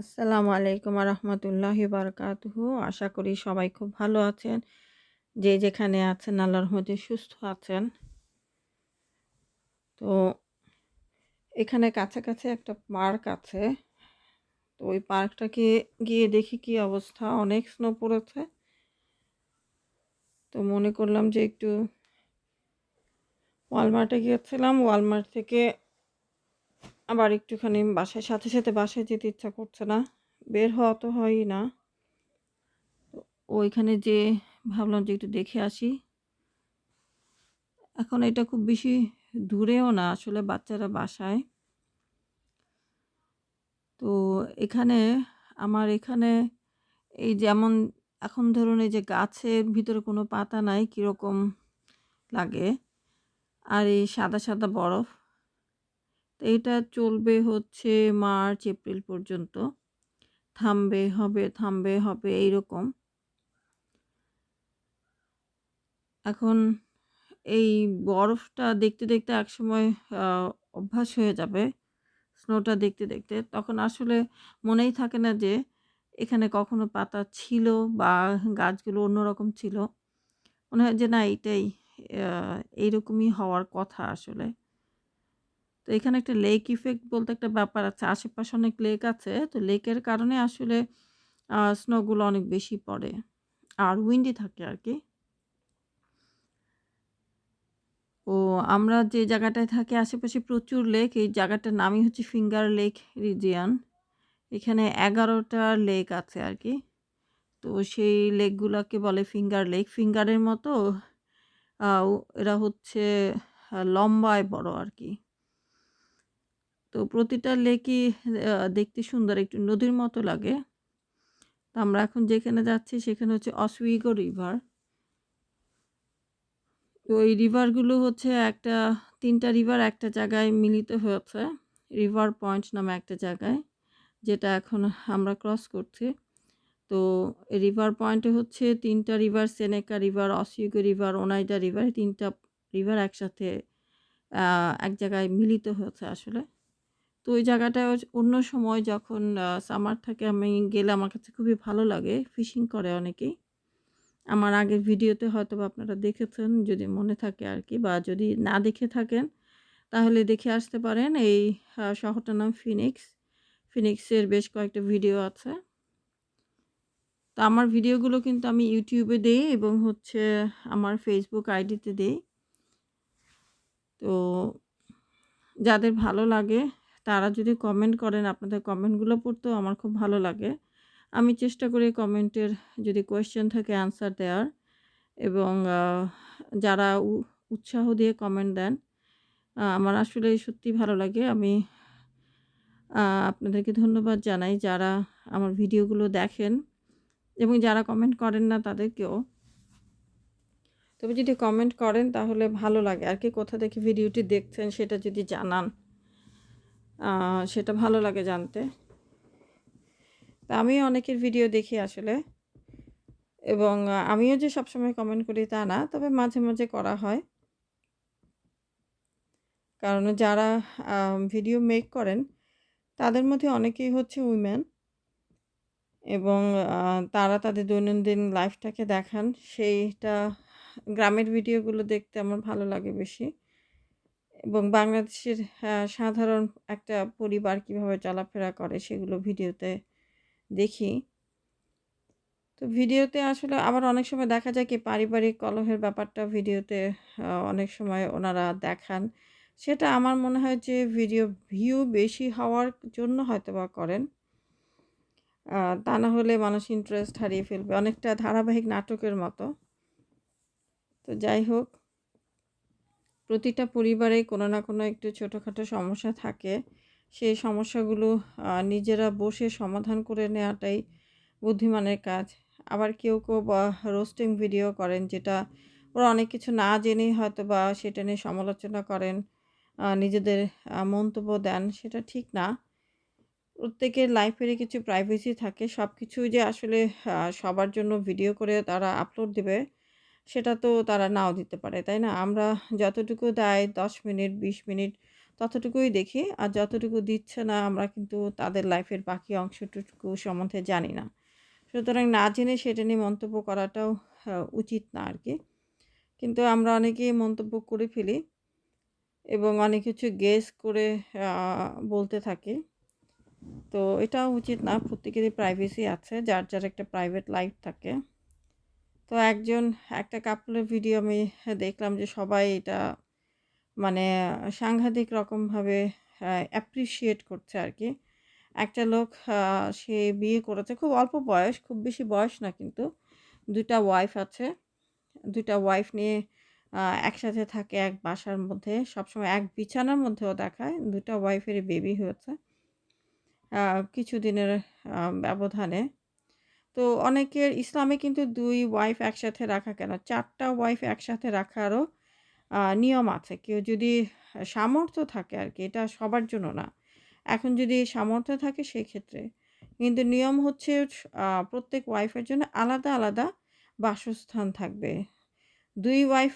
আসসালামু আলাইকুম রহমতুল্লাহি বারকাতুহু। আশা করি সবাই খুব ভালো আছেন। যে যেখানে আছেন, আল্লাহর রহমতে সুস্থ আছেন। তো এখানে কাছাকাছি একটা পার্ক আছে। তো ওই পার্কটাকে গিয়ে দেখি কি অবস্থা? অনেক স্নো পড়েছে। তো মনে করলাম যে একটু ওয়ালমার্টে গিয়েছিলাম। ওয়ালমার্ট থেকে আবার একটুখানি বাসায়, সাথে সাথে বাসায় যেতে ইচ্ছা করছে না। বের হওয়া তো হয়ই না। ওইখানে যে ভাবলাম যে একটু দেখে আসি। এখন এটা খুব বেশি দূরেও না, আসলে বাচ্চারা বাসায়। তো এখানে, আমার এখানে এই যেমন, এখন ধরুন এই যে গাছের ভিতরে কোনো পাতা নাই, কীরকম লাগে? আর এই সাদা সাদা বরফ। তো এটা চলবে হচ্ছে মার্চ, এপ্রিল পর্যন্ত। থামবে, হবে থামবে, হবে এই রকম এখন এই বরফটা দেখতে দেখতে একসময় অভ্যাস হয়ে যাবে স্নোটা দেখতে দেখতে। তখন আসলে মনেই থাকে না যে এখানে কখনো পাতা ছিল বা গাছগুলো অন্যরকম ছিল। মনে হয় যে না এইটাই এইরকমই হওয়ার কথা আসলে। তো এখানে একটা লেক ইফেক্ট বলতে একটা ব্যাপার আছে। আশেপাশে অনেক লেক আছে। তো লেকের কারণে আসলে স্নোগুলো অনেক বেশি পড়ে। আর উইন্ডি থাকে আর কি। ও, আমরা যে জায়গাটায় থাকি, আশেপাশে প্রচুর লেক এই জায়গাটার নামই হচ্ছে ফিঙ্গার লেক রিজিয়ান এখানে এগারোটা লেক আছে আর কি। তো সেই লেকগুলোকে বলে ফিঙ্গার লেক ফিঙ্গারের মতো এরা হচ্ছে লম্বায় বড় আর কি। তো প্রতিটা লেকই দেখতে সুন্দর, একটু নদীর মতো লাগে। তো আমরা এখন যেখানে যাচ্ছি সেখানে হচ্ছে অসুইগো রিভার। তো এই রিভারগুলো হচ্ছে একটা, তিনটা রিভার একটা জায়গায় মিলিত হয়েছে। রিভার পয়েন্ট নামে একটা জায়গায়, যেটা এখন আমরা ক্রস করছি। তো রিভার পয়েন্টে হচ্ছে তিনটা river, Seneca river Oswego river, Oneida river তিনটা রিভার একসাথে এক জায়গায় মিলিত হয়েছে আসলে। তো ওই জায়গাটায় অন্য সময় যখন সামার থাকে আমি গেলে আমার কাছে খুবই ভালো লাগে ফিশিং করে অনেকেই। আমার আগের ভিডিওতে হয়তো আপনারা দেখেছেন, যদি মনে থাকে আর কি বা যদি না দেখে থাকেন, তাহলে দেখে আসতে পারেন। এই শহরটার নাম ফিনিক্স ফিনিক্সের বেশ কয়েকটা ভিডিও আছে। তো আমার ভিডিওগুলো কিন্তু আমি ইউটিউবে দিই এবং হচ্ছে আমার ফেসবুক আইডিতে দিই। তো যাদের ভালো লাগে তারা যদি কমেন্ট করেন, আপনাদের কমেন্টগুলো পড়তেও আমার খুব ভালো লাগে। আমি চেষ্টা করি কমেন্টের যদি কোয়েশ্চেন থাকে অ্যান্সার দেওয়ার এবং যারা উৎসাহ দিয়ে কমেন্ট দেন আমার আসলে সত্যি ভালো লাগে। আমি আপনাদেরকে ধন্যবাদ জানাই যারা আমার ভিডিওগুলো দেখেন এবং যারা কমেন্ট করেন না তাদেরকেও। তবে যদি কমেন্ট করেন তাহলে ভালো লাগে। আর কি কোথা থেকে ভিডিওটি দেখছেন সেটা যদি জানান। সেটা ভালো লাগে জানতে। তা আমি অনেকের ভিডিও দেখি আসলে। এবং আমিও যে সবসময় কমেন্ট করি তা না, তবে মাঝে মাঝে করা হয়। কারণ যারা ভিডিও মেক করেন, তাদের মধ্যে অনেকেই হচ্ছে উইমেন এবং তারা তাদের দৈনন্দিন লাইফটাকে দেখান, সেইটা গ্রামের ভিডিওগুলো দেখতে আমার ভালো লাগে বেশি। এবং বাংলাদেশের সাধারণ একটা পরিবার কীভাবে চলাফেরা করে সেগুলো ভিডিওতে দেখি। তো ভিডিওতে আসলে আবার অনেক সময় দেখা যায় কি পারিবারিক কলহের ব্যাপারটা ভিডিওতে অনেক সময় ওনারা দেখান। সেটা আমার মনে হয় যে ভিডিও ভিউ বেশি হওয়ার জন্য হয়তো বা করেন তা না হলে মানুষ ইন্টারেস্ট হারিয়ে ফেলবে। অনেকটা ধারাবাহিক নাটকের মতো। তো যাই হোক প্রতিটা পরিবারে কোনো না কোনো একটু ছোটোখাটো সমস্যা থাকে। সেই সমস্যাগুলো নিজেরা বসে সমাধান করে নেওয়াটাই বুদ্ধিমানের কাজ। আবার কেউ কেউ রোস্টিং ভিডিও করেন যেটা ওরা অনেক কিছু না জেনেই হয়তো বা সেটা নিয়ে সমালোচনা করেন নিজেদের মন্তব্য দেন, সেটা ঠিক না। প্রত্যেকের লাইফেরই কিছু প্রাইভেসি থাকে। সব কিছুই যে আসলে সবার জন্য ভিডিও করে তারা আপলোড দেবে সেটা তো তারা নাও দিতে পারে তাই না আমরা যতটুকু দেয় দশ মিনিট বিশ মিনিট ততটুকুই দেখি। আর যতটুকু দিচ্ছে না আমরা কিন্তু তাদের লাইফের বাকি অংশটুকু সম্বন্ধে জানি না। সুতরাং না জেনে সেটা নিয়ে মন্তব্য করাটাও উচিত না আর কি কিন্তু আমরা অনেকেই মন্তব্য করে ফেলি এবং অনেক কিছু গেস করে বলতে থাকি। তো এটাও উচিত না। প্রত্যেকেরই প্রাইভেসি আছে। যার, যার একটা প্রাইভেট লাইফ থাকে। তো একজন একটা কাপলের ভিডিও আমি দেখলাম যে সবাই এটা মানে সাংঘাতিক রকমভাবে অ্যাপ্রিসিয়েট করছে আর কি একটা লোক সে বিয়ে করেছে। খুব অল্প বয়স, খুব বেশি বয়স না কিন্তু। ২ টা ওয়াইফ আছে। ২ টা ওয়াইফ নিয়ে একসাথে থাকে এক বাসার মধ্যে। সবসময় এক বিছানার মধ্যেও দেখায়। ২ টা ওয়াইফেরই বেবি হয়েছে। কিছুদিনের ব্যবধানে। তো অনেকের ইসলামে কিন্তু দুই ওয়াইফ একসাথে রাখা কেন চারটা ওয়াইফ একসাথে রাখারও নিয়ম আছে। কেউ যদি সামর্থ্য থাকে আর কি এটা সবার জন্য না। এখন যদি সামর্থ্য থাকে সেক্ষেত্রে। কিন্তু নিয়ম হচ্ছে প্রত্যেক ওয়াইফের জন্য আলাদা, আলাদা বাসস্থান থাকবে। দুই ওয়াইফ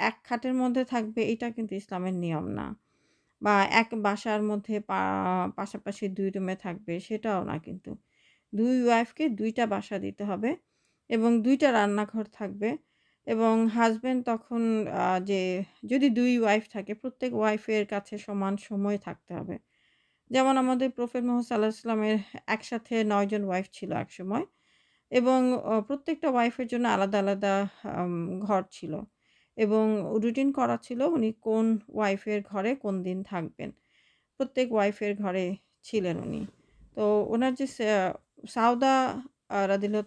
এক খাটের মধ্যে থাকবে এটা কিন্তু ইসলামের নিয়ম না। বা এক বাসার মধ্যে পাশাপাশি দুই রুমে থাকবে সেটাও না কিন্তু। ২ ওয়াইফকে দুইটা বাসা দিতে হবে এবং দুইটা রান্নাঘর থাকবে এবং হাসব্যান্ড তখন যে যদি দুই ওয়াইফ থাকে প্রত্যেক ওয়াইফের কাছে সমান সময় থাকতে হবে। যেমন আমাদের প্রফেট মোহাম্মদ সাল্লাল্লাহু আলাইহি একসাথে নয়জন ওয়াইফ ছিল একসময় এবং প্রত্যেকটা ওয়াইফের জন্য আলাদা, আলাদা ঘর ছিল এবং রুটিন করা ছিল উনি কোন ওয়াইফের ঘরে কোন দিন থাকবেন। প্রত্যেক ওয়াইফের ঘরে ছিলেন উনি। তো ওনার যে সাউদা রাদিয়াল্লাহু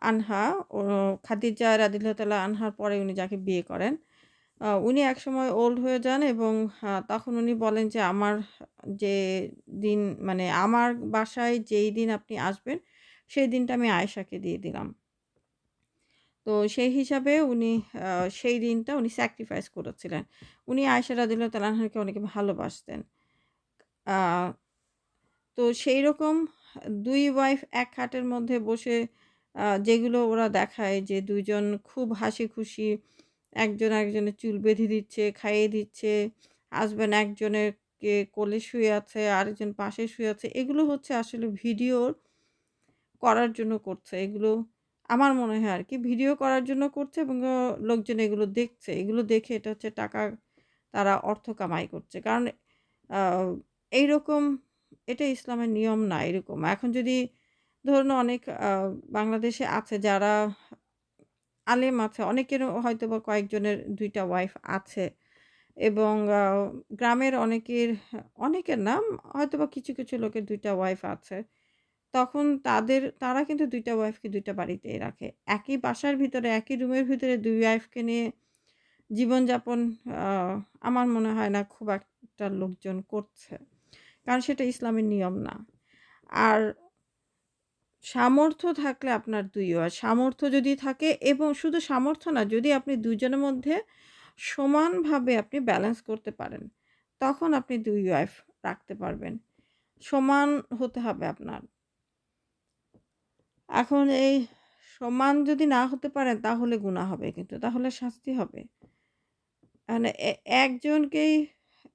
আনহা ও খাদিজা রাদিয়াল্লাহু তাআলা আনহার পরে উনি যাকে বিয়ে করেন, উনি একসময় ওল্ড হয়ে যান এবং তখন উনি বলেন যে, "আমার যে দিন মানে আমার বাসায় যেই দিন আপনি আসবেন, সেই দিনটা আমি আয়েশাকে দিয়ে দিলাম।" তো সেই হিসাবে উনি সেই দিনটা উনি স্যাক্রিফাইস করেছিলেন। উনি আয়েশা রাদিয়াল্লাহু তাআলা আনহাকে অনেক ভালোবাসতেন। তো সেই সেইরকম ২ ওয়াইফ এক খাটের মধ্যে বসে যেগুলো ওরা দেখায় যে ২ জন খুব হাসি-খুশি একজন একজনের চুল বেঁধে দিচ্ছে, খাইয়ে দিচ্ছে। হাসব্যান্ড একজনের কে কোলে শুয়ে আছে, আরেকজন পাশে শুয়ে আছে। এগুলো হচ্ছে আসলে ভিডিও করার জন্য করছে। এগুলো আমার মনে হয় আর কি ভিডিও করার জন্য করছে এবং লোকজন এগুলো দেখছে। এগুলো দেখে এটা হচ্ছে টাকা তারা অর্থ কামাই করছে। কারণ এইরকম এটা ইসলামের নিয়ম না এরকম। এখন যদি ধরুন অনেক বাংলাদেশে আছে যারা আলেম আছে, অনেকেরও হয়তোবা কয়েকজনের দুইটা ওয়াইফ আছে এবং গ্রামের অনেকের অনেকের নাম হয়তো বা কিছু, কিছু লোকের দুইটা ওয়াইফ আছে। তখন তাদের তারা কিন্তু দুইটা ওয়াইফকে ২ টা বাড়িতেই রাখে। একই বাসার ভিতরে, একই রুমের ভিতরে দুই ওয়াইফকে নিয়ে জীবনযাপন আমার মনে হয় না খুব একটা লোকজন করছে। কারণ সেটা ইসলামের নিয়ম না। আর সামর্থ্য থাকলে আপনার ২ ওয়াইফ, সামর্থ্য যদি থাকে এবং শুধু সামর্থ্য না যদি আপনি ২ জনের মধ্যে সমানভাবে আপনি ব্যালেন্স করতে পারেন, তখন আপনি দুই ওয়াইফ রাখতে পারবেন। সমান হতে হবে আপনার। এখন এই সমান যদি না হতে পারেন তাহলে গুনাহ হবে কিন্তু। তাহলে শাস্তি হবে। মানে একজনকেই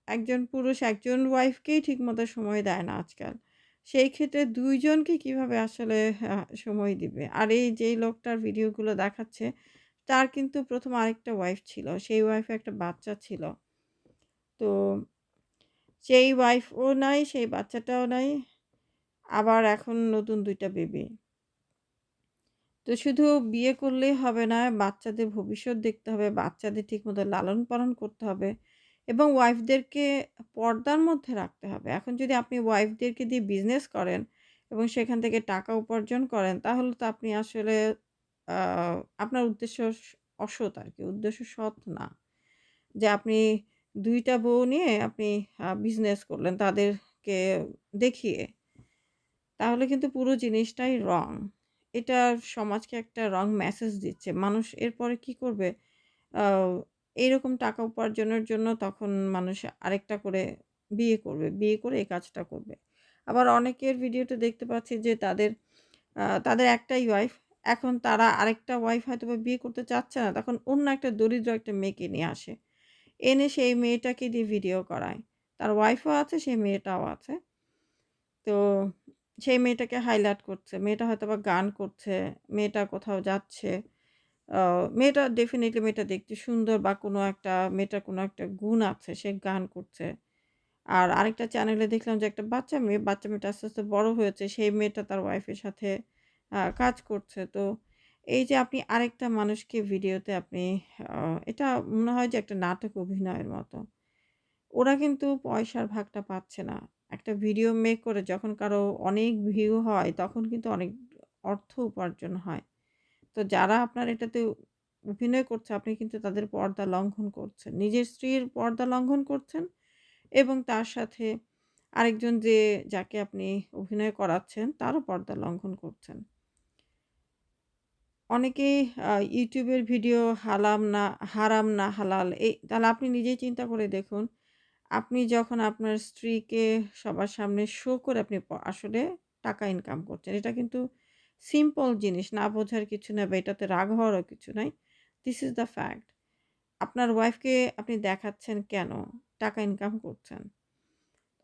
একজন পুরুষ একজন ওয়াইফকেই ঠিকমতো সময় দেয় না আজকাল। সেই ক্ষেত্রে ২ জনকে কীভাবে আসলে সময় দিবে? আর এই যেই লোকটার ভিডিওগুলো দেখাচ্ছে, তার কিন্তু প্রথম আরেকটা ওয়াইফ ছিল। সেই ওয়াইফে একটা বাচ্চা ছিল। তো সেই ওয়াইফও নাই, সেই বাচ্চাটাও নাই। আবার এখন নতুন দুইটা বেবি। তো শুধু বিয়ে করলেই হবে না, বাচ্চাদের ভবিষ্যৎ দেখতে হবে, বাচ্চাদের ঠিকমতো লালন-পালন করতে হবে এবং ওয়াইফদেরকে পর্দার মধ্যে রাখতে হবে। এখন যদি আপনি ওয়াইফদেরকে দিয়ে বিজনেস করেন এবং সেখান থেকে টাকা উপার্জন করেন, তাহলে তো আপনি আসলে আপনার উদ্দেশ্য অসৎ আর কি উদ্দেশ্য সৎ না। যে আপনি দুইটা বউ নিয়ে আপনি বিজনেস করলেন তাদেরকে দেখিয়ে। তাহলে কিন্তু পুরো জিনিসটাই রং। এটা সমাজকে একটা রং মেসেজ দিচ্ছে। মানুষ এরপরে কি করবে? এইরকম টাকা উপার্জনের জন্য তখন মানুষ আরেকটা করে বিয়ে করবে। বিয়ে করে এই কাজটা করবে। আবার অনেকের ভিডিওতে দেখতে পাচ্ছি যে তাদের তাদের একটাই ওয়াইফ। এখন তারা আরেকটা ওয়াইফ হয়তোবা বিয়ে করতে চাচ্ছে না। তখন অন্য একটা দরিদ্র একটা মেয়েকে নিয়ে আসে। এনে সেই মেয়েটাকে দিয়ে ভিডিও করায়। তার ওয়াইফও আছে, সেই মেয়েটাও আছে। তো সেই মেয়েটাকে হাইলাইট করছে। মেয়েটা হয়তো বা গান করছে, মেয়েটা কোথাও যাচ্ছে। মেয়েটা ডেফিনিটলি মেয়েটা দেখতে সুন্দর বা কোনো একটা মেয়েটার কোনো একটা গুণ আছে, সে গান করছে। আর আরেকটা চ্যানেলে দেখলাম যে একটা বাচ্চা মেয়ে, বাচ্চা মেয়েটা আস্তে, আস্তে বড় হয়েছে। সেই মেয়েটা তার ওয়াইফের সাথে কাজ করছে। তো এই যে আপনি আরেকটা মানুষকে ভিডিওতে আপনি এটা মনে হয় যে একটা নাটক অভিনয়ের মতো। ওরা কিন্তু পয়সার ভাগটা পাচ্ছে না। একটা ভিডিও মেক করে যখন কারও অনেক ভিউ হয় তখন কিন্তু অনেক অর্থ উপার্জন হয়। তো যারা আপনার এটাতে অভিনয় করছে, আপনি কিন্তু তাদের পর্দা লঙ্ঘন করছেন। নিজের স্ত্রীর পর্দা লঙ্ঘন করছেন এবং তার সাথে আরেকজন যে, যাকে আপনি অভিনয় করাচ্ছেন, তারও পর্দা লঙ্ঘন করছেন। অনেকেই ইউটিউবের ভিডিও হালাম না, হারাম না, হালাল এই তাহলে আপনি নিজেই চিন্তা করে দেখুন। আপনি যখন আপনার স্ত্রীকে সবার সামনে শো করে আপনি আসলে টাকা ইনকাম করছেন। এটা কিন্তু সিম্পল জিনিস না বোঝার কিছু না বা এটাতে রাগ হওয়ারও কিছু নাই। This is the fact. আপনার ওয়াইফকে আপনি দেখাচ্ছেন কেন? টাকা ইনকাম করছেন।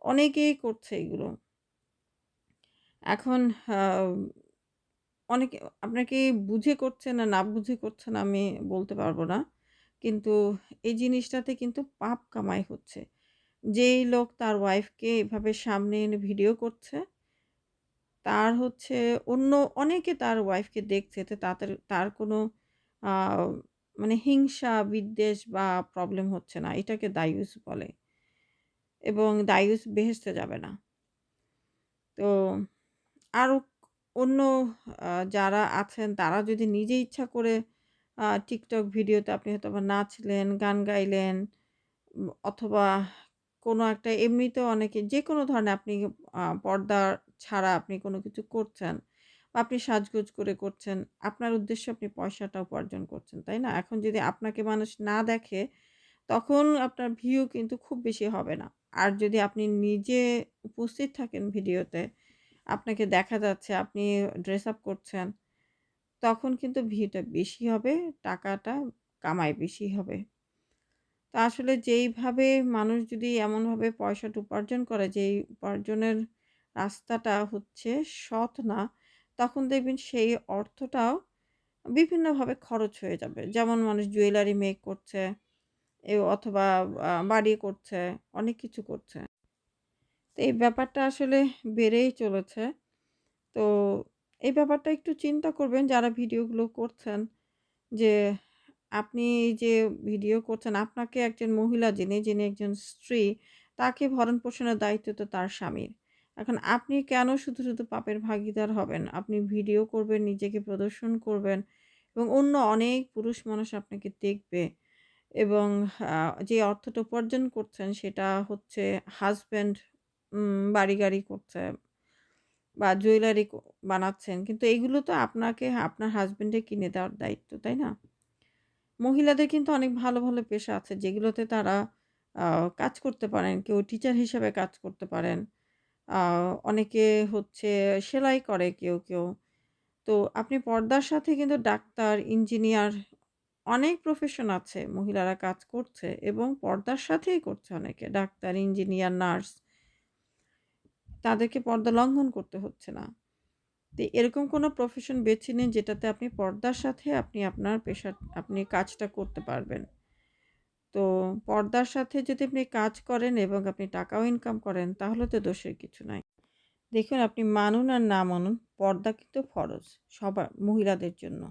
অনেকেই করছে এগুলো। এখন অনেকে আপনাকে বুঝে করছে না, না বুঝে করছেন আমি বলতে পারব না। কিন্তু এই জিনিসটাতে কিন্তু পাপ কামাই হচ্ছে। যেই লোক তার ওয়াইফকে এভাবে সামনে এনে ভিডিও করছে, তার হচ্ছে অন্য অনেকে তার ওয়াইফকে দেখছে তো তাদের তার কোনো মানে হিংসা, বিদ্বেষ বা প্রবলেম হচ্ছে না। এটাকে দায়ুস বলে। এবং দায়ুস বেহেশতে যাবে না। তো আরও অন্য যারা আছেন তারা যদি নিজে ইচ্ছা করে টিকটক ভিডিওতে আপনি হয়তোবা নাচলেন, গান গাইলেন অথবা কোনো একটা এমনিতেও অনেকে যে কোনো ধরনের আপনি পর্দা ছাড়া আপনি কোনো কিছু করছেন বা আপনি সাজগোজ করে করছেন। আপনার উদ্দেশ্যে আপনি পয়সাটা উপার্জন করছেন, তাই না? এখন যদি আপনাকে মানুষ না দেখে তখন আপনার ভিউ কিন্তু খুব বেশি হবে না। আর যদি আপনি নিজে উপস্থিত থাকেন ভিডিওতে, আপনাকে দেখা যাচ্ছে আপনি ড্রেস আপ করছেন, তখন কিন্তু ভিউটা বেশি হবে, টাকাটা কামাই বেশি হবে। তো আসলে যেইভাবে মানুষ যদি এমনভাবে পয়সাটা উপার্জন করে যেই উপার্জনের রাস্তাটা হচ্ছে সৎ না, তখন দেখবেন সেই অর্থটাও বিভিন্নভাবে খরচ হয়ে যাবে। যেমন মানুষ জুয়েলারি মেক করছে অথবা বাড়ি করছে, অনেক কিছু করছে। তো এই ব্যাপারটা আসলে বেড়েই চলেছে। তো এই ব্যাপারটা একটু চিন্তা করবেন যারা ভিডিওগুলো করছেন যে আপনি যে ভিডিও করছেন আপনাকে একজন মহিলা যিনি, যিনি একজন স্ত্রী তাকে ভরণ-পোষণের দায়িত্ব তো তার স্বামীর। এখন আপনি কেন শুধু, শুধু পাপের ভাগীদার হবেন? আপনি ভিডিও করবেন, নিজেকে প্রদর্শন করবেন এবং অন্য অনেক পুরুষ মানুষ আপনাকে দেখবে এবং যে অর্থটা উপার্জন করছেন সেটা হচ্ছে হাজব্যান্ড উম বাড়ি-গাড়ি করছে বা জুয়েলারি বানাচ্ছেন। কিন্তু এগুলো তো আপনাকে আপনার হাসব্যান্ডের কিনে দেওয়ার দায়িত্ব, তাই না? মহিলাদের কিন্তু অনেক ভালো, ভালো পেশা আছে যেগুলোতে তারা কাজ করতে পারেন। কেউ টিচার হিসেবে কাজ করতে পারেন। অনেকে হচ্ছে সেলাই করে কেউ, কেউ। তো আপনি পর্দার সাথে কিন্তু ডাক্তার, ইঞ্জিনিয়ার অনেক প্রফেশন আছে মহিলারা কাজ করছে এবং পর্দার সাথেই করছে অনেকে। Doctor, engineer, nurse. তাদেরকে পর্দা লঙ্ঘন করতে হচ্ছে না। তো এরকম কোনো প্রফেশন বেছে নিন যেটাতে আপনি পর্দার সাথে আপনি আপনার পেশা আপনি কাজটা করতে পারবেন। তো পর্দার সাথে যদি আপনি কাজ করেন এবং আপনি টাকাও ইনকাম করেন, তাহলে তো দোষের কিছু নাই। দেখুন, আপনি মানুন আর না মানুন, পর্দা কিন্তু ফরজ, সবার, মহিলাদের জন্য।